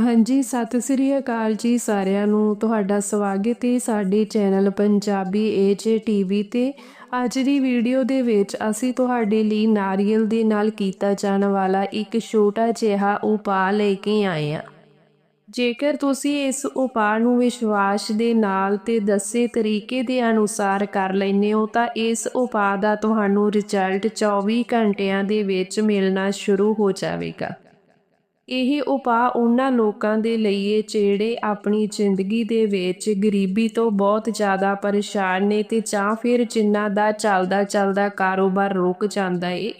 ਹਾਂਜੀ, ਸਤਿ ਸ੍ਰੀ ਅਕਾਲ ਜੀ ਸਾਰਿਆਂ ਨੂੰ। ਤੁਹਾਡਾ ਸਵਾਗਤ ਹੈ ਸਾਡੇ ਚੈਨਲ ਪੰਜਾਬੀ ਏਜੇ ਟੀਵੀ ਤੇ। ਅੱਜ ਦੀ ਵੀਡੀਓ ਦੇ ਵਿੱਚ ਅਸੀਂ ਤੁਹਾਡੇ ਲਈ ਨਾਰੀਅਲ ਦੇ ਨਾਲ ਕੀਤਾ ਜਾਣ ਵਾਲਾ ਇੱਕ ਛੋਟਾ ਜਿਹਾ ਉਪਾਅ ਲੈ ਕੇ ਆਏ ਹਾਂ। ਜੇਕਰ ਤੁਸੀਂ ਇਸ ਉਪਾਅ ਨੂੰ ਵਿਸ਼ਵਾਸ ਦੇ ਨਾਲ ਤੇ ਦੱਸੇ ਤਰੀਕੇ ਦੇ ਅਨੁਸਾਰ ਕਰ ਲੈਂਦੇ ਹੋ, ਤਾਂ ਇਸ ਉਪਾਅ ਦਾ ਤੁਹਾਨੂੰ ਰਿਜ਼ਲਟ 24 ਘੰਟਿਆਂ ਦੇ ਵਿੱਚ ਮਿਲਣਾ ਸ਼ੁਰੂ ਹੋ ਜਾਵੇਗਾ। ਇਹ ਉਪਾਅ ਉਹਨਾਂ ਲੋਕਾਂ ਦੇ ਲਈ ਹੈ ਜਿਹੜੇ ਆਪਣੀ ਜ਼ਿੰਦਗੀ ਦੇ ਵਿੱਚ ਗਰੀਬੀ ਤੋਂ ਬਹੁਤ ਜ਼ਿਆਦਾ ਪਰੇਸ਼ਾਨ ਨੇ ਤੇ ਜਾਂ ਫਿਰ ਜਿਨ੍ਹਾਂ ਦਾ ਚੱਲਦਾ ਚੱਲਦਾ ਕਾਰੋਬਾਰ ਰੁਕ ਜਾਂਦਾ ਏ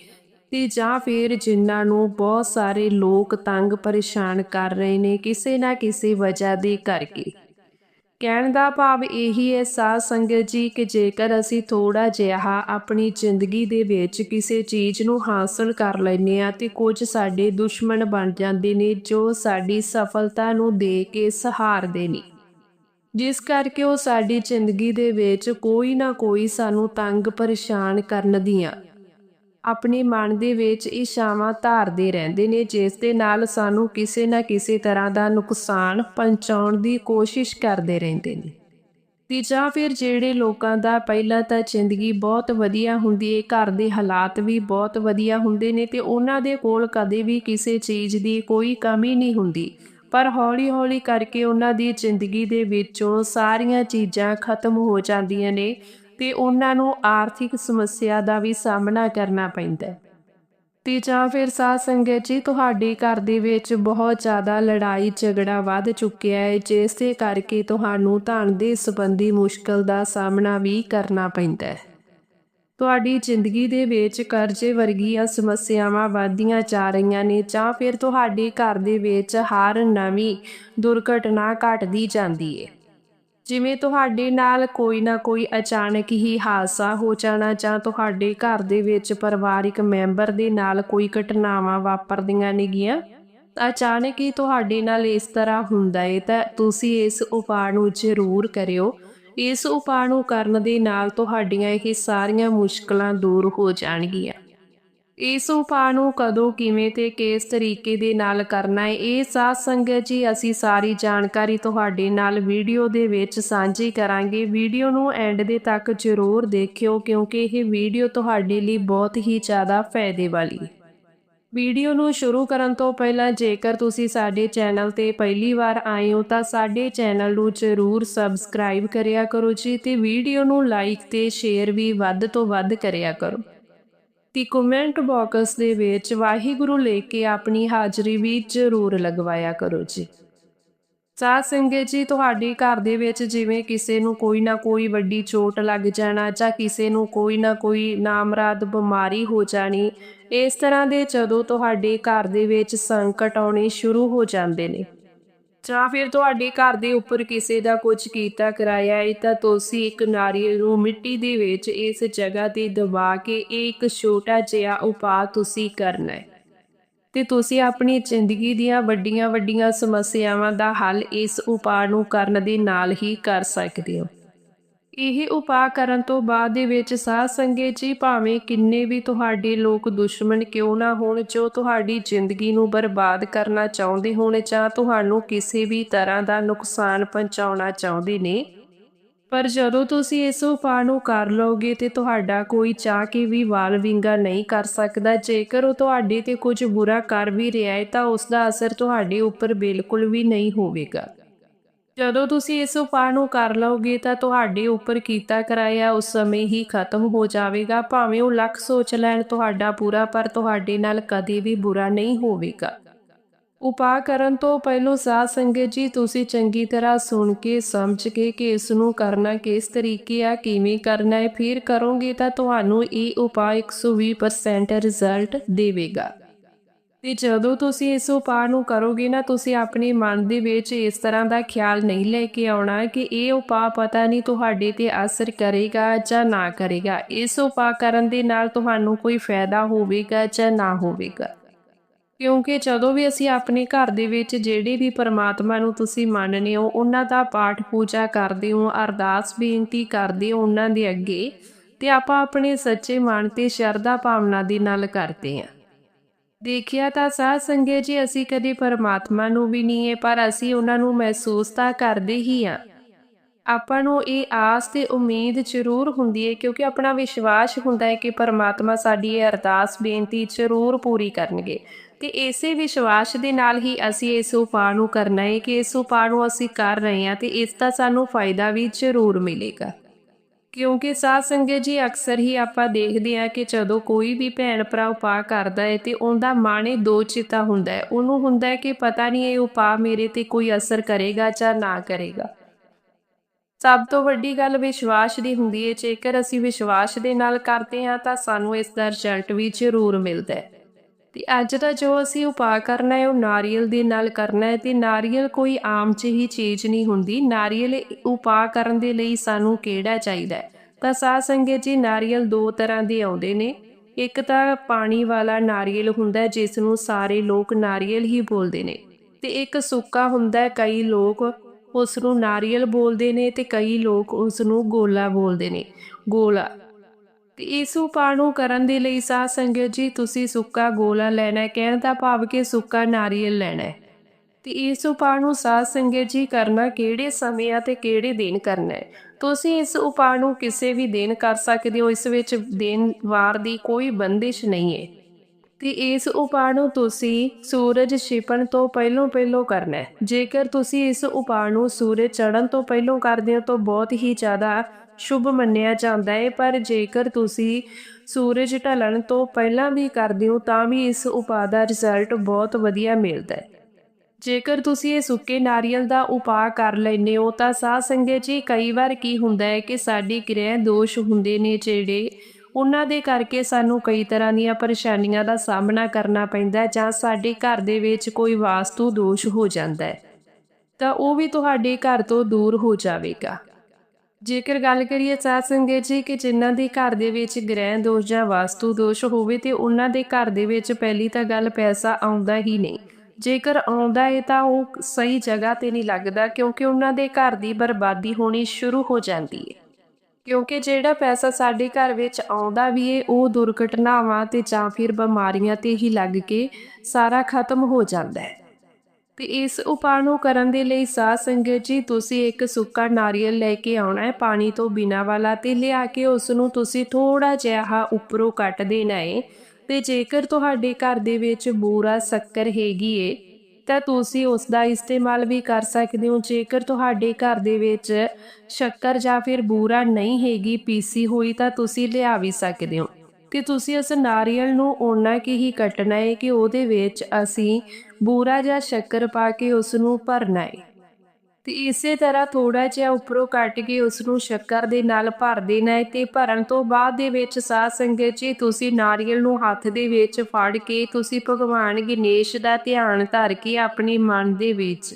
ਤੇ ਜਾਂ ਫਿਰ ਜਿਨ੍ਹਾਂ ਨੂੰ ਬਹੁਤ ਸਾਰੇ ਲੋਕ ਤੰਗ ਪਰੇਸ਼ਾਨ ਕਰ ਰਹੇ ਨੇ ਕਿਸੇ ਨਾ ਕਿਸੇ ਵਜ੍ਹਾ ਦੇ ਕਰਕੇ। ਕਹਿਣ ਦਾ ਭਾਵ ਇਹੀ ਹੈ ਸਾਧ ਸੰਗਤ ਜੀ ਕਿ ਜੇਕਰ ਅਸੀਂ ਥੋੜਾ ਜਿਹਾ ਆਪਣੀ ਜ਼ਿੰਦਗੀ ਦੇ ਵਿੱਚ ਕਿਸੇ ਚੀਜ਼ ਨੂੰ ਹਾਸਲ ਕਰ ਲੈਨੇ ਆ ਤੇ ਕੁਝ ਸਾਡੇ ਦੁਸ਼ਮਣ ਬਣ ਜਾਂਦੇ ਨੇ ਜੋ ਸਾਡੀ ਸਫਲਤਾ ਨੂੰ ਦੇ ਕੇ ਸਹਾਰਦੇ ਨੇ। ਜਿਸ ਕਰਕੇ ਉਹ ਸਾਡੀ ਜ਼ਿੰਦਗੀ ਦੇ ਵਿੱਚ ਕੋਈ ਨਾ ਕੋਈ ਸਾਨੂੰ ਤੰਗ ਪਰੇਸ਼ਾਨ ਕਰਨ ਦੀਆਂ ਆਪਣੇ ਮਨ ਦੇ ਵਿੱਚ ਇਸ਼ਾਵਾਂ ਧਾਰਦੇ ਰਹਿੰਦੇ ਨੇ, ਜਿਸ ਦੇ ਨਾਲ ਸਾਨੂੰ ਕਿਸੇ ਨਾ ਕਿਸੇ ਤਰ੍ਹਾਂ ਦਾ ਨੁਕਸਾਨ ਪਹੁੰਚਾਉਣ ਦੀ ਕੋਸ਼ਿਸ਼ ਕਰਦੇ ਰਹਿੰਦੇ ਨੇ। ਤੇ ਜਾਂ ਫਿਰ ਜਿਹੜੇ ਲੋਕਾਂ ਦਾ ਪਹਿਲਾਂ ਤਾਂ ਜ਼ਿੰਦਗੀ ਬਹੁਤ ਵਧੀਆ ਹੁੰਦੀ ਹੈ ਘਰ ਦੇ ਹਾਲਾਤ ਵੀ ਬਹੁਤ ਵਧੀਆ ਹੁੰਦੇ ਨੇ ਤੇ ਉਹਨਾਂ ਦੇ ਕੋਲ ਕਦੇ ਵੀ ਕਿਸੇ ਚੀਜ਼ ਦੀ ਕੋਈ ਕਮੀ ਨਹੀਂ ਹੁੰਦੀ। ਪਰ ਹੌਲੀ-ਹੌਲੀ ਕਰਕੇ ਉਹਨਾਂ ਦੀ ਜ਼ਿੰਦਗੀ ਦੇ ਵਿੱਚੋਂ ਸਾਰੀਆਂ ਚੀਜ਼ਾਂ ਖਤਮ ਹੋ ਜਾਂਦੀਆਂ ਨੇ। ਤੇ ਉਹਨਾਂ ਨੂੰ ਆਰਥਿਕ ਸਮੱਸਿਆ ਦਾ ਵੀ ਸਾਹਮਣਾ ਕਰਨਾ ਪੈਂਦਾ ਹੈ। ਤੇ ਜਾਂ ਫਿਰ ਸਾਧ ਸੰਗਤ ਜੀ, ਤੁਹਾਡੇ ਘਰ ਦੇ ਵਿੱਚ ਬਹੁਤ ਜ਼ਿਆਦਾ ਲੜਾਈ ਝਗੜਾ ਵੱਧ ਚੁੱਕਿਆ ਹੈ ਜਿਸ ਦੇ ਕਰਕੇ ਤੁਹਾਨੂੰ ਧਨ ਦੇ ਸੰਬੰਧੀ ਮੁਸ਼ਕਲ ਦਾ ਸਾਹਮਣਾ ਵੀ ਕਰਨਾ ਪੈਂਦਾ ਹੈ। ਤੁਹਾਡੀ ਜ਼ਿੰਦਗੀ ਦੇ ਵਿੱਚ ਕਰਜ਼ੇ ਵਰਗੀਆਂ ਸਮੱਸਿਆਵਾਂ ਵਧਦੀਆਂ ਜਾ ਰਹੀਆਂ ਨੇ, ਜਾਂ ਫਿਰ ਤੁਹਾਡੇ ਘਰ ਦੇ ਵਿੱਚ ਹਰ ਨਵੀਂ ਦੁਰਘਟਨਾ ਘਟਦੀ ਜਾਂਦੀ ਹੈ। ਜਿਵੇਂ ਤੁਹਾਡੇ ਨਾਲ ਕੋਈ ਨਾ ਕੋਈ ਅਚਾਨਕ ਹੀ ਹਾਦਸਾ ਹੋ ਜਾਣਾ ਜਾਂ ਤੁਹਾਡੇ ਘਰ ਦੇ ਵਿੱਚ ਪਰਿਵਾਰਿਕ ਮੈਂਬਰ ਦੇ ਨਾਲ ਕੋਈ ਘਟਨਾਵਾਂ ਵਾਪਰਦੀਆਂ ਨੇਗੀਆਂ ਅਚਾਨਕ ਹੀ ਤੁਹਾਡੇ ਨਾਲ ਇਸ ਤਰ੍ਹਾਂ ਹੁੰਦਾ ਹੈ ਤਾਂ ਤੁਸੀਂ ਇਸ ਉਪਾਅ ਨੂੰ ਜ਼ਰੂਰ ਕਰਿਓ। ਇਸ ਉਪਾਅ ਨੂੰ ਕਰਨ ਦੇ ਨਾਲ ਤੁਹਾਡੀਆਂ ਇਹ ਸਾਰੀਆਂ ਮੁਸ਼ਕਲਾਂ ਦੂਰ ਹੋ ਜਾਣਗੀਆਂ। ਇਸ ਉਪਾਅ ਨੂੰ ਕਦੋਂ, ਕਿਵੇਂ ਤੇ ਕਿਸ ਤਰੀਕੇ ਦੇ ਨਾਲ ਕਰਨਾ ਹੈ, ਇਹ ਸਾਧ ਸੰਗਤ ਜੀ, ਅਸੀਂ ਸਾਰੀ ਜਾਣਕਾਰੀ ਤੁਹਾਡੇ ਨਾਲ ਵੀਡੀਓ ਦੇ ਵਿੱਚ ਸਾਂਝੀ ਕਰਾਂਗੇ। ਵੀਡੀਓ ਨੂੰ ਐਂਡ ਦੇ ਤੱਕ ਜ਼ਰੂਰ ਦੇਖਿਓ, ਕਿਉਂਕਿ ਇਹ ਵੀਡੀਓ ਤੁਹਾਡੇ ਲਈ ਬਹੁਤ ਹੀ ਜ਼ਿਆਦਾ ਫਾਇਦੇ ਵਾਲੀ ਹੈ। ਵੀਡੀਓ ਨੂੰ ਸ਼ੁਰੂ ਕਰਨ ਤੋਂ ਪਹਿਲਾਂ ਜੇਕਰ ਤੁਸੀਂ ਸਾਡੇ ਚੈਨਲ ਤੇ ਪਹਿਲੀ ਵਾਰ ਆਏ ਹੋ, ਤਾਂ ਸਾਡੇ ਚੈਨਲ ਨੂੰ ਜ਼ਰੂਰ ਸਬਸਕ੍ਰਾਈਬ ਕਰਿਆ ਕਰੋ ਜੀ ਤੇ ਵੀਡੀਓ ਨੂੰ ਲਾਈਕ ਤੇ ਸ਼ੇਅਰ ਵੀ ਵੱਧ ਤੋਂ ਵੱਧ ਕਰਿਆ ਕਰੋ। ਤੇ ਕਮੈਂਟ ਬਾਕਸ ਦੇ ਵਿੱਚ ਵਾਹਿਗੁਰੂ ਲੈ ਕੇ ਆਪਣੀ ਹਾਜ਼ਰੀ ਵੀ ਜ਼ਰੂਰ ਲਗਵਾਇਆ ਕਰੋ ਜੀ। ਸਾਧ ਸੰਗਤ ਜੀ, ਤੁਹਾਡੇ ਘਰ ਦੇ ਵਿੱਚ ਜਿਵੇਂ ਕਿਸੇ ਨੂੰ ਕੋਈ ਨਾ ਕੋਈ ਵੱਡੀ ਚੋਟ ਲੱਗ ਜਾਣਾ ਜਾਂ ਕਿਸੇ ਨੂੰ ਕੋਈ ਨਾ ਕੋਈ ਨਾਮਰਾਦ ਬਿਮਾਰੀ ਹੋ ਜਾਣੀ, ਇਸ ਤਰ੍ਹਾਂ ਦੇ ਜਦੋਂ ਤੁਹਾਡੇ ਘਰ ਦੇ ਵਿੱਚ ਸੰਕਟ ਆਉਣੇ ਸ਼ੁਰੂ ਹੋ ਜਾਂਦੇ ਨੇ। ਜਾਂ ਫਿਰ ਤੁਹਾਡੇ ਘਰ ਦੇ ਉੱਪਰ ਕਿਸੇ ਦਾ ਕੁਝ ਕੀਤਾ, ਕਰਾਇਆ ਹੈ ਤਾਂ ਤੁਸੀਂ ਇੱਕ ਨਾਰੀਅਲ ਨੂੰ ਮਿੱਟੀ ਦੇ ਵਿੱਚ ਇਸ ਜਗ੍ਹਾ ਤੇ ਦਬਾ ਕੇ ਇਹ ਇੱਕ ਛੋਟਾ ਜਿਹਾ ਉਪਾਅ ਤੁਸੀਂ ਕਰਨਾ ਹੈ ਤੇ ਤੁਸੀਂ ਆਪਣੀ ਜ਼ਿੰਦਗੀ ਦੀਆਂ ਵੱਡੀਆਂ ਵੱਡੀਆਂ ਸਮੱਸਿਆਵਾਂ ਦਾ ਹੱਲ ਇਸ ਉਪਾਅ ਨੂੰ ਕਰਨ ਦੇ ਨਾਲ ਹੀ ਕਰ ਸਕਦੇ ਹੋ। ਇਹ ਉਪਾਅ ਕਰਨ ਤੋਂ ਬਾਅਦ ਦੇ ਵਿੱਚ ਸਾਧ ਸੰਗਤ ਜੀ, ਭਾਵੇਂ ਕਿੰਨੇ ਵੀ ਤੁਹਾਡੇ ਲੋਕ ਦੁਸ਼ਮਣ ਕਿਉਂ ਨਾ ਹੋਣ, ਜੋ ਤੁਹਾਡੀ ਜ਼ਿੰਦਗੀ ਨੂੰ ਬਰਬਾਦ ਕਰਨਾ ਚਾਹੁੰਦੇ ਹੋਣ ਜਾਂ ਤੁਹਾਨੂੰ ਕਿਸੇ ਵੀ ਤਰ੍ਹਾਂ ਦਾ ਨੁਕਸਾਨ ਪਹੁੰਚਾਉਣਾ ਚਾਹੁੰਦੇ ਨੇ। ਪਰ ਜਦੋਂ ਤੁਸੀਂ ਇਸ ਉਪਾਅ ਨੂੰ ਕਰ ਲਓਗੇ ਤੇ ਤੁਹਾਡਾ ਕੋਈ ਚਾਹ ਕੇ ਵੀ ਵਾਲ ਵਿੰਗਾ ਨਹੀਂ ਕਰ ਸਕਦਾ, ਜੇਕਰ ਉਹ ਤੁਹਾਡੇ ਤੇ ਕੁਝ ਬੁਰਾ ਕਰ ਵੀ ਰਿਹਾ ਹੈ, ਤਾਂ ਉਸ ਦਾ ਅਸਰ ਤੁਹਾਡੇ ਉੱਪਰ ਬਿਲਕੁਲ ਵੀ ਨਹੀਂ ਹੋਵੇਗਾ। ਜਦੋਂ ਤੁਸੀਂ ਇਸ ਉਪਾਅ ਨੂੰ ਕਰ ਲਓਗੇ ਤਾਂ ਤੁਹਾਡੇ ਉੱਪਰ ਕੀਤਾ ਕਰਾਇਆ ਉਸ ਸਮੇਂ ਹੀ ਖਤਮ ਹੋ ਜਾਵੇਗਾ। ਭਾਵੇਂ ਉਹ ਲੱਖ ਸੋਚ ਲੈਣ ਤੁਹਾਡਾ ਪੂਰਾ ਪਰ ਤੁਹਾਡੇ ਨਾਲ ਕਦੇ ਵੀ ਬੁਰਾ ਨਹੀਂ ਹੋਵੇਗਾ। ਉਪਾਅ ਕਰਨ ਤੋਂ ਪਹਿਲਾਂ ਸਾਧ ਸੰਗਤ ਜੀ, ਤੁਸੀਂ ਚੰਗੀ ਤਰ੍ਹਾਂ ਸੁਣ ਕੇ, ਸਮਝ ਕੇ ਕਿ ਇਸ ਨੂੰ ਕਰਨਾ ਕਿਸ ਤਰੀਕੇ ਆ, ਕਿਵੇਂ ਕਰਨਾ ਹੈ, ਫਿਰ ਕਰੋਗੇ ਤਾਂ ਤੁਹਾਨੂੰ ਇਹ ਉਪਾਅ 120% ਰਿਜ਼ਲਟ ਦੇਵੇਗਾ। ਤੇ ਜਦੋਂ ਤੁਸੀਂ ਇਸ ਉਪਾਅ ਨੂੰ ਕਰੋਗੇ ਨਾ, ਤੁਸੀਂ ਆਪਣੇ ਮਨ ਦੇ ਵਿੱਚ ਇਸ ਤਰ੍ਹਾਂ ਦਾ ਖਿਆਲ ਨਹੀਂ ਲੈ ਕੇ ਆਉਣਾ ਕਿ ਇਹ ਉਪਾਅ ਪਤਾ ਨਹੀਂ ਤੁਹਾਡੇ ਤੇ ਅਸਰ ਕਰੇਗਾ ਜਾਂ ਨਾ ਕਰੇਗਾ। ਇਸ ਉਪਾਅ ਕਰਨ ਦੇ ਨਾਲ ਤੁਹਾਨੂੰ ਕੋਈ ਫਾਇਦਾ ਹੋਵੇਗਾ ਜਾਂ ਨਾ ਹੋਵੇਗਾ। ਕਿਉਂਕਿ ਜਦੋਂ ਵੀ ਅਸੀਂ ਆਪਣੇ ਘਰ ਦੇ ਵਿੱਚ ਜਿਹੜੇ ਵੀ ਪਰਮਾਤਮਾ ਨੂੰ ਤੁਸੀਂ ਮੰਨਦੇ ਹੋ, ਉਹਨਾਂ ਦਾ ਪਾਠ ਪੂਜਾ ਕਰਦੇ ਹੋ, ਅਰਦਾਸ ਬੇਨਤੀ ਕਰਦੇ ਹੋ ਉਹਨਾਂ ਦੇ ਅੱਗੇ, ਤੇ ਆਪਾਂ ਆਪਣੇ ਸੱਚੇ ਮਨ ਤੇ ਸ਼ਰਧਾ ਭਾਵਨਾ ਦੇ ਨਾਲ ਕਰਦੇ ਹਾਂ। ਦੇਖਿਆ ਤਾਂ ਸਾਧ ਸੰਗਤ ਜੀ, ਅਸੀਂ ਕਦੇ ਪਰਮਾਤਮਾ ਨੂੰ ਵੀ ਨਹੀਂ ਹੈ, ਪਰ ਅਸੀਂ ਉਹਨਾਂ ਨੂੰ ਮਹਿਸੂਸ ਤਾਂ ਕਰਦੇ ਹੀ ਆ ਆਪਾਂ ਨੂੰ ਇਹ ਆਸ ਤੇ ਉਮੀਦ ਜ਼ਰੂਰ ਹੁੰਦੀ ਹੈ, ਕਿਉਂਕਿ ਆਪਣਾ ਵਿਸ਼ਵਾਸ ਹੁੰਦਾ ਹੈ ਕਿ ਪਰਮਾਤਮਾ ਸਾਡੀ ਇਹ ਅਰਦਾਸ, ਬੇਨਤੀ ਜ਼ਰੂਰ ਪੂਰੀ ਕਰਨਗੇ। ਤੇ ਇਸੇ ਵਿਸ਼ਵਾਸ ਦੇ ਨਾਲ ਹੀ ਅਸੀਂ ਇਸ ਉਪਾਅ ਨੂੰ ਕਰਨਾ ਹੈ ਕਿ ਇਸ ਉਪਾਅ ਨੂੰ ਅਸੀਂ ਕਰ ਰਹੇ ਹਾਂ ਤੇ ਇਸ ਦਾ ਸਾਨੂੰ ਫਾਇਦਾ ਵੀ ਜ਼ਰੂਰ ਮਿਲੇਗਾ। ਕਿਉਂਕਿ ਸਾਧ ਸੰਗਤ ਜੀ ਅਕਸਰ ਹੀ ਆਪਾਂ ਦੇਖਦੇ ਆ ਕਿ ਜਦੋਂ ਕੋਈ ਵੀ ਭੈਣ ਭਰਾ ਉਪਾਅ ਕਰਦਾ ਹੈ ਤੇ ਉਹਦਾ ਮਾਣੇ ਦੋ ਚਿਤਾ ਹੁੰਦਾ ਹੈ। ਉਹਨੂੰ ਹੁੰਦਾ ਹੈ ਕਿ ਪਤਾ ਨਹੀਂ ਇਹ ਉਪਾਅ ਮੇਰੇ ਤੇ ਕੋਈ ਅਸਰ ਕਰੇਗਾ ਜਾਂ ਨਾ ਕਰੇਗਾ। ਸਭ ਤੋਂ ਵੱਡੀ ਗੱਲ ਵਿਸ਼ਵਾਸ ਦੀ ਹੁੰਦੀ ਹੈ। ਜੇਕਰ ਅਸੀਂ ਵਿਸ਼ਵਾਸ ਦੇ ਨਾਲ ਕਰਦੇ ਹਾਂ ਤਾਂ ਸਾਨੂੰ ਇਸ ਦਾ ਰਿਜ਼ਲਟ ਵੀ ਜ਼ਰੂਰ ਮਿਲਦਾ ਹੈ। ਤੇ ਅੱਜ ਦਾ ਜੋ ਅਸੀਂ ਉਪਾਅ ਕਰਨਾ ਹੈ, ਉਹ ਨਾਰੀਅਲ ਦੇ ਨਾਲ ਕਰਨਾ ਹੈ ਤੇ ਨਾਰੀਅਲ ਕੋਈ ਆਮ ਜਿਹੀ ਚੀਜ਼ ਨਹੀਂ ਹੁੰਦੀ। ਨਾਰੀਅਲ ਉਪਾਅ ਕਰਨ ਦੇ ਲਈ ਸਾਨੂੰ ਕਿਹੜਾ ਚਾਹੀਦਾ ਹੈ? ਤਾਂ ਸਾਧ ਸੰਗਤ ਜੀ, ਨਾਰੀਅਲ ਦੋ ਤਰ੍ਹਾਂ ਦੇ ਆਉਂਦੇ ਨੇ। ਇੱਕ ਤਾਂ ਪਾਣੀ ਵਾਲਾ ਨਾਰੀਅਲ ਹੁੰਦਾ ਜਿਸ ਨੂੰ ਸਾਰੇ ਲੋਕ ਨਾਰੀਅਲ ਹੀ ਬੋਲਦੇ ਨੇ। ਤੇ ਇੱਕ ਸੁੱਕਾ ਹੁੰਦਾ ਕਈ ਲੋਕ ਉਸ ਨੂੰ ਨਾਰੀਅਲ ਬੋਲਦੇ ਨੇ ਤੇ ਕਈ ਲੋਕ ਉਸ ਨੂੰ ਗੋਲਾ ਬੋਲਦੇ ਨੇ। ਗੋਲਾ ਤੇ ਇਸ ਉਪਾਅ ਨੂੰ ਕਰਨ ਦੇ ਲਈ ਸਾਧ ਸੰਗਤ ਜੀ, ਤੁਸੀਂ ਸੁੱਕਾ ਗੋਲਾ ਲੈਣਾ ਹੈ, ਕਹਿਣ ਦਾ ਭਾਵ ਕਿ ਸੁੱਕਾ ਨਾਰੀਅਲ ਲੈਣਾ ਹੈ। ਤੇ ਇਸ ਉਪਾਅ ਨੂੰ ਸਾਧ ਸੰਗਤ ਜੀ, ਕਰਨਾ ਕਿਹੜੇ ਸਮੇਂ ਅਤੇ ਕਿਹੜੇ ਦਿਨ ਕਰਨਾ ਹੈ? ਤੁਸੀਂ ਇਸ ਉਪਾਅ ਨੂੰ ਕਿਸੇ ਵੀ ਦਿਨ ਕਰ ਸਕਦੇ ਹੋ, ਇਸ ਵਿੱਚ ਦਿਨ ਵਾਰ ਦੀ ਕੋਈ ਬੰਦਿਸ਼ ਨਹੀਂ ਹੈ। ਤੇ ਇਸ ਉਪਾਅ ਨੂੰ ਤੁਸੀਂ ਸੂਰਜ ਛਿਪਣ ਤੋਂ ਪਹਿਲਾਂ ਪਹਿਲਾਂ ਕਰਨਾ ਹੈ। ਜੇਕਰ ਤੁਸੀਂ ਇਸ ਉਪਾਅ ਨੂੰ ਸੂਰਜ ਚੜ੍ਹਨ ਤੋਂ ਪਹਿਲਾਂ ਕਰਦੇ ਹੋ, ਤਾਂ ਬਹੁਤ ਹੀ ਜ਼ਿਆਦਾ ਸ਼ੁਭ ਮੰਨਿਆ ਜਾਂਦਾ ਹੈ ਪਰ ਜੇਕਰ ਤੁਸੀਂ ਸੂਰਜ ਢਲਣ ਤੋਂ ਪਹਿਲਾਂ ਵੀ ਕਰਦੇ ਹੋ, ਤਾਂ ਵੀ ਇਸ ਉਪਾਅ ਦਾ ਰਿਜ਼ਲਟ ਬਹੁਤ ਵਧੀਆ ਮਿਲਦਾ ਹੈ ਜੇਕਰ ਤੁਸੀਂ ਇਹ ਸੁੱਕੇ ਨਾਰੀਅਲ ਦਾ ਉਪਾਅ ਕਰ ਲੈਂਦੇ ਹੋ, ਤਾਂ ਸਾਧ ਸੰਗਤ ਜੀ, ਕਈ ਵਾਰ ਕੀ ਹੁੰਦਾ ਹੈ ਕਿ ਸਾਡੀ ਗ੍ਰਹਿ ਦੋਸ਼ ਹੁੰਦੇ ਨੇ ਜਿਹੜੇ ਉਹਨਾਂ ਦੇ ਕਰਕੇ ਸਾਨੂੰ ਕਈ ਤਰ੍ਹਾਂ ਦੀਆਂ ਪਰੇਸ਼ਾਨੀਆਂ ਦਾ ਸਾਹਮਣਾ ਕਰਨਾ ਪੈਂਦਾ ਜਾਂ ਸਾਡੇ ਘਰ ਦੇ ਵਿੱਚ ਕੋਈ ਵਾਸਤੂ ਦੋਸ਼ ਹੋ ਜਾਂਦਾ ਹੈ ਤਾਂ ਉਹ ਵੀ ਤੁਹਾਡੇ ਘਰ ਤੋਂ ਦੂਰ ਹੋ ਜਾਵੇਗਾ। ਜੇਕਰ ਗੱਲ ਕਰੀਏ ਸਾਧ ਸੰਗਤ ਜੀ ਕਿ ਜਿਨ੍ਹਾਂ ਦੇ ਘਰ ਦੇ ਵਿੱਚ ਗ੍ਰਹਿ ਦੋਸ਼ ਜਾਂ ਵਾਸਤੂ ਦੋਸ਼ ਹੋਵੇ ਤੇ ਉਹਨਾਂ ਦੇ ਘਰ ਦੇ ਵਿੱਚ ਪਹਿਲੀ ਤਾਂ ਗੱਲ ਪੈਸਾ ਆਉਂਦਾ ਹੀ ਨਹੀਂ। ਜੇਕਰ ਆਉਂਦਾ ਹੈ ਤਾਂ ਉਹ ਸਹੀ ਜਗ੍ਹਾ ਤੇ ਨਹੀਂ ਲੱਗਦਾ ਕਿਉਂਕਿ ਉਹਨਾਂ ਦੇ ਘਰ ਦੀ ਬਰਬਾਦੀ ਹੋਣੀ ਸ਼ੁਰੂ ਹੋ ਜਾਂਦੀ ਹੈ ਕਿਉਂਕਿ ਜਿਹੜਾ ਪੈਸਾ ਸਾਡੇ ਘਰ ਵਿੱਚ ਆਉਂਦਾ ਵੀ ਏ, ਉਹ ਦੁਰਘਟਨਾਵਾਂ ਤੇ ਜਾਂ ਫਿਰ ਬਿਮਾਰੀਆਂ ਤੇ ਹੀ ਲੱਗ ਕੇ ਸਾਰਾ ਖਤਮ ਹੋ ਜਾਂਦਾ ਹੈ। ਤੇ ਇਸ ਉਪਾਅ ਨੂੰ ਕਰਨ ਦੇ ਲਈ ਸਾਧ ਸੰਗਤ ਜੀ, ਤੁਸੀਂ ਇੱਕ ਸੁੱਕਾ ਨਾਰੀਅਲ ਲੈ ਕੇ ਆਉਣਾ ਹੈ, ਪਾਣੀ ਤੋਂ ਬਿਨਾ ਵਾਲਾ ਤੇ ਲਿਆ ਕੇ ਉਸ ਨੂੰ ਤੁਸੀਂ ਥੋੜਾ ਜਿਹਾ ਉੱਪਰੋਂ ਕੱਟ ਦੇਣਾ ਹੈ। ਤੇ ਜੇਕਰ ਤੁਹਾਡੇ ਘਰ ਦੇ ਵਿੱਚ ਬੂਰਾ ਸ਼ੱਕਰ ਹੈਗੀ ਏ, ਤਾਂ ਤੁਸੀਂ ਉਸ ਦਾ ਇਸਤੇਮਾਲ ਵੀ ਕਰ ਸਕਦੇ ਹੋ। ਜੇਕਰ ਤੁਹਾਡੇ ਘਰ ਦੇ ਵਿੱਚ ਸ਼ੱਕਰ ਜਾਂ ਫਿਰ ਬੂਰਾ ਨਹੀਂ ਹੈਗੀ, ਪੀਸੀ ਹੋਈ ਤਾਂ ਤੁਸੀਂ ਲਿਆ ਵੀ ਸਕਦੇ ਹੋ। ਕਿ ਤੁਸੀਂ ਉਸ ਨਾਰੀਅਲ ਨੂੰ ਓਨਾ ਕਿ ਹੀ ਕੱਟਣਾ ਹੈ ਕਿ ਉਹਦੇ ਵਿੱਚ ਅਸੀਂ ਬੂਰਾ ਜਾਂ ਸ਼ੱਕਰ ਪਾ ਕੇ ਉਸ ਨੂੰ ਭਰਨਾ ਹੈ ਤੇ ਇਸੇ ਤਰ੍ਹਾਂ ਥੋੜਾ ਜਿਹਾ ਉੱਪਰੋਂ ਕੱਟ ਕੇ ਉਸ ਨੂੰ ਸ਼ੱਕਰ ਦੇ ਨਾਲ ਭਰ ਦੇਣਾ ਹੈ ਤੇ ਭਰਨ ਤੋਂ ਬਾਅਦ ਦੇ ਵਿੱਚ ਸਾਧ ਸੰਗਤ ਜੀ, ਤੁਸੀਂ ਨਾਰੀਅਲ ਨੂੰ ਹੱਥ ਦੇ ਵਿੱਚ ਫੜ ਕੇ ਤੁਸੀਂ ਭਗਵਾਨ ਗਣੇਸ਼ ਦਾ ਧਿਆਨ ਧਰ ਕੇ ਆਪਣੇ ਮਨ ਦੇ ਵਿੱਚ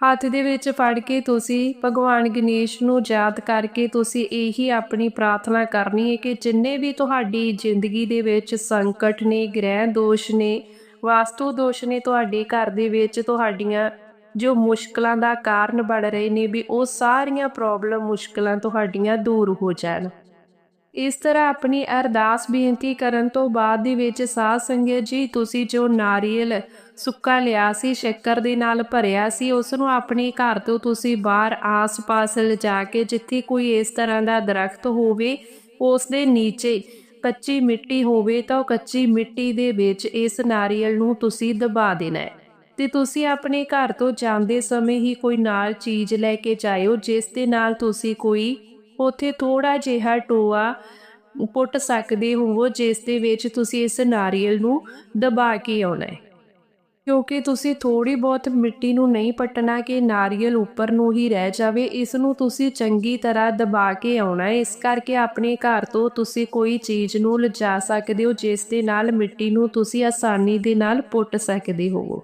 ਹੱਥ ਦੇ ਵਿੱਚ ਫੜ ਕੇ ਤੁਸੀਂ ਭਗਵਾਨ ਗਣੇਸ਼ ਨੂੰ ਯਾਦ ਕਰਕੇ ਤੁਸੀਂ ਇਹੀ ਆਪਣੀ ਪ੍ਰਾਰਥਨਾ ਕਰਨੀ ਹੈ ਕਿ ਜਿੰਨੇ ਵੀ ਤੁਹਾਡੀ ਜ਼ਿੰਦਗੀ ਦੇ ਵਿੱਚ ਸੰਕਟ ਨੇ, ਗ੍ਰਹਿ ਦੋਸ਼ ਨੇ, ਵਾਸਤੂ ਦੋਸ਼ ਨੇ ਤੁਹਾਡੇ ਘਰ ਦੇ ਵਿੱਚ ਤੁਹਾਡੀਆਂ ਜੋ ਮੁਸ਼ਕਲਾਂ ਦਾ ਕਾਰਨ ਬਣ ਰਹੇ ਨੇ ਵੀ ਉਹ ਸਾਰੀਆਂ ਪ੍ਰੋਬਲਮ ਮੁਸ਼ਕਲਾਂ ਤੁਹਾਡੀਆਂ ਦੂਰ ਹੋ ਜਾਣ। ਇਸ ਤਰ੍ਹਾਂ ਆਪਣੀ ਅਰਦਾਸ ਬੇਨਤੀ ਕਰਨ ਤੋਂ ਬਾਅਦ ਦੇ ਵਿੱਚ ਸਾਧ ਸੰਗਤ ਜੀ, ਤੁਸੀਂ ਜੋ ਨਾਰੀਅਲ ਸੁੱਕਾ ਲਿਆ ਸੀ, ਸ਼ੱਕਰ ਦੇ ਨਾਲ ਭਰਿਆ ਸੀ, ਉਸ ਨੂੰ ਆਪਣੇ ਘਰ ਤੋਂ ਤੁਸੀਂ ਬਾਹਰ ਆਸ-ਪਾਸ ਲਿਜਾ ਕੇ ਜਿੱਥੇ ਕੋਈ ਇਸ ਤਰ੍ਹਾਂ ਦਾ ਦਰਖਤ ਹੋਵੇ, ਉਸ ਦੇ ਨੀਚੇ ਕੱਚੀ ਮਿੱਟੀ ਹੋਵੇ ਤਾਂ ਉਹ ਕੱਚੀ ਮਿੱਟੀ ਦੇ ਵਿੱਚ ਇਸ ਨਾਰੀਅਲ ਨੂੰ ਤੁਸੀਂ ਦਬਾ ਦੇਣਾ ਹੈ। ਤੇ ਤੁਸੀਂ ਆਪਣੇ ਘਰ ਤੋਂ ਜਾਂਦੇ ਸਮੇਂ ਹੀ ਕੋਈ ਨਾਲ ਚੀਜ਼ ਲੈ ਕੇ ਜਾਇਓ, ਜਿਸ ਦੇ ਨਾਲ ਤੁਸੀਂ ਕੋਈ ਉੱਥੇ ਥੋੜਾ ਜਿਹਾ ਟੋਆ ਪੁੱਟ ਸਕਦੇ ਹੋ ਜਿਸ ਦੇ ਵਿੱਚ ਤੁਸੀਂ ਇਸ ਨਾਰੀਅਲ ਨੂੰ ਦਬਾ ਕੇ ਆਉਣਾ ਹੈ। ਕਿਉਂਕਿ ਤੁਸੀਂ ਥੋੜੀ ਬਹੁਤ ਮਿੱਟੀ ਨੂੰ ਨਹੀਂ ਪਟਣਾ ਕਿ ਨਾਰੀਅਲ ਉੱਪਰ ਨੂੰ ਹੀ ਰਹਿ ਜਾਵੇ, ਇਸ ਨੂੰ ਤੁਸੀਂ ਚੰਗੀ ਤਰ੍ਹਾਂ ਦਬਾ ਕੇ ਆਉਣਾ ਹੈ। ਇਸ ਕਰਕੇ ਆਪਣੇ ਘਰ ਤੋਂ ਤੁਸੀਂ ਕੋਈ ਚੀਜ਼ ਨੂੰ ਲਿਜਾ ਸਕਦੇ ਹੋ, ਜਿਸ ਦੇ ਨਾਲ ਮਿੱਟੀ ਨੂੰ ਤੁਸੀਂ ਆਸਾਨੀ ਦੇ ਨਾਲ ਪੁੱਟ ਸਕਦੇ ਹੋ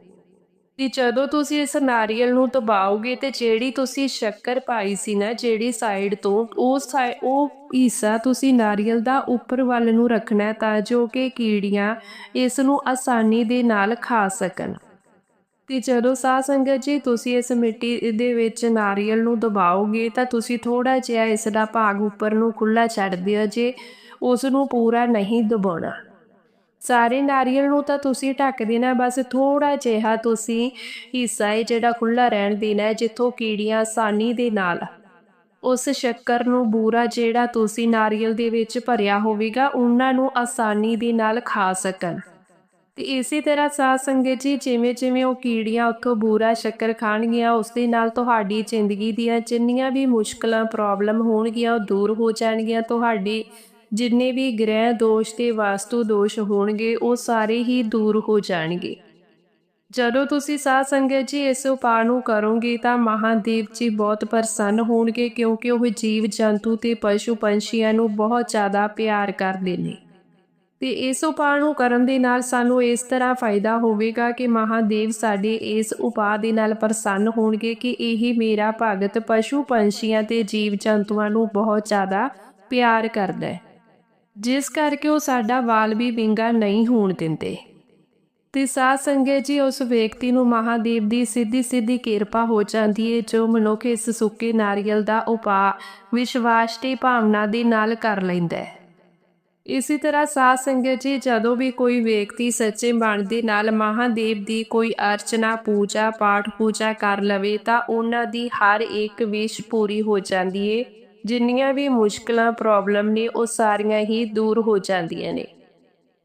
ਤੇ ਜਦੋਂ ਤੁਸੀਂ ਇਸ ਨਾਰੀਅਲ ਨੂੰ ਦਬਾਓਗੇ ਤੇ ਜਿਹੜੀ ਤੁਸੀਂ ਸ਼ੱਕਰ ਪਾਈ ਸੀ ਨਾ, ਜਿਹੜੀ ਸਾਈਡ ਤੋਂ, ਉਹ ਉਹ ਹਿੱਸਾ ਤੁਸੀਂ ਨਾਰੀਅਲ ਦਾ ਉੱਪਰ ਵੱਲ ਨੂੰ ਰੱਖਣਾ ਤਾਂ ਜੋ ਕਿ ਕੀੜੀਆਂ ਇਸ ਨੂੰ ਆਸਾਨੀ ਦੇ ਨਾਲ ਖਾ ਸਕਣ। ਤੇ ਜਦੋਂ ਸਾਹ ਸੰਗਤ ਜੀ ਤੁਸੀਂ ਇਸ ਮਿੱਟੀ ਦੇ ਵਿੱਚ ਨਾਰੀਅਲ ਨੂੰ ਦਬਾਓਗੇ ਤਾਂ ਤੁਸੀਂ ਥੋੜਾ ਜਿਹਾ ਇਸ ਦਾ ਭਾਗ ਉੱਪਰ ਨੂੰ ਖੁੱਲਾ ਛੱਡ ਦਿਓ ਜੇ ਉਸ ਨੂੰ ਪੂਰਾ ਨਹੀਂ ਦਬਾਉਣਾ। ਸਾਰੇ ਨਾਰੀਅਲ ਨੂੰ ਤਾਂ ਤੁਸੀਂ ਢੱਕ ਦੇਣਾ, ਬਸ ਥੋੜਾ ਜਿਹਾ ਤੁਸੀਂ ਹਿੱਸਾ ਹੈ ਜਿਹੜਾ ਖੁੱਲਾ ਰਹਿਣ ਦੇਣਾ ਹੈ, ਜਿੱਥੋਂ ਕੀੜੀਆਂ ਆਸਾਨੀ ਦੇ ਨਾਲ। ਉਸ ਸ਼ੱਕਰ ਨੂੰ ਬੂਰਾ ਜਿਹੜਾ ਤੁਸੀਂ ਨਾਰੀਅਲ ਦੇ ਵਿੱਚ ਭਰਿਆ ਹੋਵੇਗਾ, ਉਹਨਾਂ ਨੂੰ ਆਸਾਨੀ ਦੇ ਨਾਲ ਖਾ ਸਕਣ। ਤੇ ਇਸੇ ਤਰ੍ਹਾਂ ਸਾਧ ਸੰਗਤ ਜੀ, ਜਿਵੇਂ ਜਿਵੇਂ ਉਹ ਕੀੜੀਆਂ ਉੱਥੋਂ ਬੂਰਾ ਸ਼ੱਕਰ ਖਾਣਗੀਆਂ ਉਸ ਦੇ ਨਾਲ ਤੁਹਾਡੀ ਜ਼ਿੰਦਗੀ ਦੀਆਂ ਜਿੰਨੀਆਂ ਵੀ ਮੁਸ਼ਕਲਾਂ, ਪ੍ਰੋਬਲਮ ਹੋਣਗੀਆਂ, ਉਹ ਦੂਰ ਹੋ ਜਾਣਗੀਆਂ, ਤੁਹਾਡੀ ਜਿੰਨੇ ਵੀ ਗ੍ਰਹਿ ਦੋਸ਼ ਤੇ ਵਾਸਤੂ ਦੋਸ਼ ਹੋਣਗੇ, ਉਹ ਸਾਰੇ ਹੀ ਦੂਰ ਹੋ ਜਾਣਗੇ। ਜਦੋਂ ਤੁਸੀਂ ਸਾਧ ਸੰਗਤ ਜੀ ਇਸ ਉਪਾਅ ਨੂੰ ਕਰੋਗੇ, ਤਾਂ ਮਹਾਦੇਵ ਜੀ ਬਹੁਤ ਪ੍ਰਸੰਨ ਹੋਣਗੇ, ਕਿਉਂਕਿ ਉਹ ਜੀਵ ਜੰਤੂ ਤੇ ਪਸ਼ੂ ਪੰਛੀਆਂ ਨੂੰ ਬਹੁਤ ਜ਼ਿਆਦਾ ਪਿਆਰ ਕਰਦੇ ਨੇ। ਤੇ ਇਸ ਉਪਾਅ ਨੂੰ ਕਰਨ ਦੇ ਨਾਲ ਸਾਨੂੰ ਇਸ ਤਰ੍ਹਾਂ ਫਾਇਦਾ ਹੋਵੇਗਾ ਕਿ ਮਹਾਦੇਵ ਸਾਡੇ ਇਸ ਉਪਾਅ ਦੇ ਨਾਲ ਪ੍ਰਸੰਨ ਹੋਣਗੇ ਕਿ ਇਹ ਮੇਰਾ ਭਗਤ ਪਸ਼ੂ ਪੰਛੀਆਂ ਤੇ ਜੀਵ ਜੰਤੂਆਂ ਨੂੰ ਬਹੁਤ ਜ਼ਿਆਦਾ ਪਿਆਰ ਕਰਦਾ ਹੈ। ਜਿਸ ਕਰਕੇ ਉਹ ਸਾਡਾ ਵਾਲ ਵੀ ਵਿੰਗਾ ਨਹੀਂ ਹੋਣ ਦਿੰਦੇ। ਤੇ ਸਾਧ ਸੰਗਤ ਜੀ ਉਸ ਵਿਅਕਤੀ ਨੂੰ ਮਹਾਦੇਵ ਦੀ ਸਿੱਧੀ ਸਿੱਧੀ ਕਿਰਪਾ ਹੋ ਜਾਂਦੀ ਹੈ ਜੋ ਮਨੁੱਖ ਇਸ ਸੁੱਕੇ ਨਾਰੀਅਲ ਦਾ ਉਪਾ, ਵਿਸ਼ਵਾਸ ਤੇ ਭਾਵਨਾ ਦੇ ਨਾਲ ਕਰ ਲੈਂਦਾ ਹੈ। ਇਸੇ ਤਰ੍ਹਾਂ ਸਾਧ ਸੰਗਤ ਜੀ ਜਦੋਂ ਵੀ ਕੋਈ ਵਿਅਕਤੀ ਸੱਚੇ ਮਨ ਦੇ ਨਾਲ ਮਹਾਦੇਵ ਦੀ ਕੋਈ ਅਰਚਨਾ, ਪੂਜਾ ਪਾਠ ਪੂਜਾ ਕਰ ਲਵੇ ਤਾਂ ਉਹਨਾਂ ਦੀ ਹਰ ਇੱਕ ਵਿਸ਼ ਪੂਰੀ ਹੋ ਜਾਂਦੀ ਹੈ ਜਿੰਨੀਆਂ ਵੀ ਮੁਸ਼ਕਲਾਂ ਪ੍ਰੋਬਲਮ ਨੇ, ਉਹ ਸਾਰੀਆਂ ਹੀ ਦੂਰ ਹੋ ਜਾਂਦੀਆਂ ਨੇ।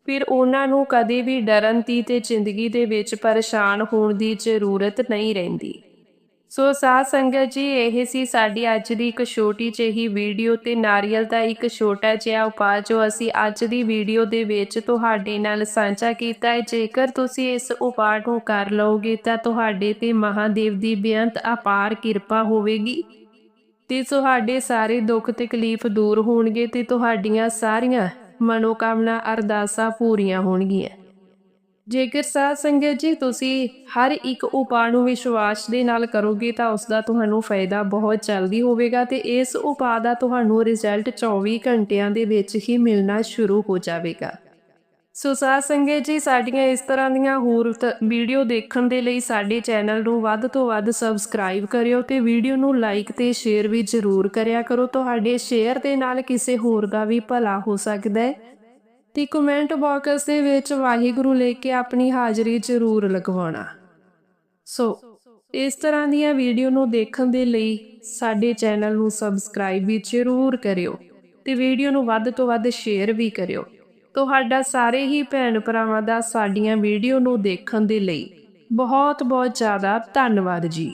ਫਿਰ ਉਹਨਾਂ ਨੂੰ ਕਦੇ ਵੀ ਡਰਨ ਦੀ ਤੇ ਜ਼ਿੰਦਗੀ ਦੇ ਵਿੱਚ ਪਰੇਸ਼ਾਨ ਹੋਣ ਦੀ ਜ਼ਰੂਰਤ ਨਹੀਂ ਰਹਿੰਦੀ। ਸੋ ਸਾਧ ਸੰਗਤ ਜੀ, ਇਹ ਸੀ ਸਾਡੀ ਅੱਜ ਦੀ ਇੱਕ ਛੋਟੀ ਜਿਹੀ ਵੀਡੀਓ ਤੇ ਨਾਰੀਅਲ ਦਾ ਇੱਕ ਛੋਟਾ ਜਿਹਾ ਉਪਾਅ ਜੋ ਅਸੀਂ ਅੱਜ ਦੀ ਵੀਡੀਓ ਦੇ ਵਿੱਚ ਤੁਹਾਡੇ ਨਾਲ ਸਾਂਝਾ ਕੀਤਾ ਹੈ। ਜੇਕਰ ਤੁਸੀਂ ਇਸ ਉਪਾਅ ਨੂੰ ਕਰ ਲਓਗੇ ਤਾਂ ਤੁਹਾਡੇ ਤੇ ਮਹਾਦੇਵ ਦੀ ਬੇਅੰਤ ਅਪਾਰ ਕਿਰਪਾ ਹੋਵੇਗੀ। ਤੇ ਤੁਹਾਡੇ ਸਾਰੇ ਦੁੱਖ ਤਕਲੀਫ ਦੂਰ ਹੋਣਗੇ ਤੇ ਤੁਹਾਡੀਆਂ ਸਾਰੀਆਂ ਮਨੋਕਾਮਨਾ ਅਰਦਾਸਾਂ ਪੂਰੀਆਂ ਹੋਣਗੀਆਂ। ਜੇਕਰ ਸਾਧ ਸੰਗਤ ਜੀ ਤੁਸੀਂ ਹਰ ਇੱਕ ਉਪਾਅ ਨੂੰ ਵਿਸ਼ਵਾਸ ਦੇ ਨਾਲ ਕਰੋਗੇ ਤਾਂ ਉਸ ਦਾ ਤੁਹਾਨੂੰ ਫਾਇਦਾ ਬਹੁਤ ਜਲਦੀ ਹੋਵੇਗਾ ਤੇ ਇਸ ਉਪਾਅ ਦਾ ਤੁਹਾਨੂੰ ਰਿਜ਼ਲਟ 24 ਘੰਟਿਆਂ ਦੇ ਵਿੱਚ ਹੀ ਮਿਲਣਾ ਸ਼ੁਰੂ ਹੋ ਜਾਵੇਗਾ। ਸੋ ਸਾਧ ਸੰਗਤ ਜੀ, ਸਾਡੀਆਂ ਇਸ ਤਰ੍ਹਾਂ ਦੀਆਂ ਹੋਰ ਤ- ਵੀਡੀਓ ਦੇਖਣ ਦੇ ਲਈ ਸਾਡੇ ਚੈਨਲ ਨੂੰ ਵੱਧ ਤੋਂ ਵੱਧ ਸਬਸਕ੍ਰਾਈਬ ਕਰਿਓ ਤੇ ਵੀਡੀਓ ਨੂੰ ਲਾਈਕ ਤੇ ਸ਼ੇਅਰ ਵੀ ਜ਼ਰੂਰ ਕਰਿਆ ਕਰੋ। ਤੁਹਾਡੇ ਸ਼ੇਅਰ ਦੇ ਨਾਲ ਕਿਸੇ ਹੋਰ ਦਾ ਵੀ ਭਲਾ ਹੋ ਸਕਦਾ ਹੈ। ਤੇ ਕਮੈਂਟ ਬਾਕਸ ਦੇ ਵਿੱਚ ਵਾਹਿਗੁਰੂ ਲੈ ਕੇ ਆਪਣੀ ਹਾਜ਼ਰੀ ਜ਼ਰੂਰ ਲਗਵਾਉਣਾ। ਸੋ, ਇਸ ਤਰ੍ਹਾਂ ਦੀਆਂ ਵੀਡੀਓ ਨੂੰ ਦੇਖਣ ਦੇ ਲਈ ਸਾਡੇ ਚੈਨਲ ਨੂੰ ਸਬਸਕ੍ਰਾਈਬ ਵੀ ਜ਼ਰੂਰ ਕਰਿਓ ਤੇ ਵੀਡੀਓ ਨੂੰ ਵੱਧ ਤੋਂ ਵੱਧ ਸ਼ੇਅਰ ਵੀ ਕਰਿਓ। ਤੁਹਾਡਾ ਸਾਰੇ ਹੀ ਭੈਣ ਭਰਾਵਾਂ ਦਾ ਸਾਡੀਆਂ ਵੀਡੀਓ ਨੂੰ ਦੇਖਣ ਦੇ ਲਈ ਬਹੁਤ ਬਹੁਤ ਜ਼ਿਆਦਾ ਧੰਨਵਾਦ ਜੀ।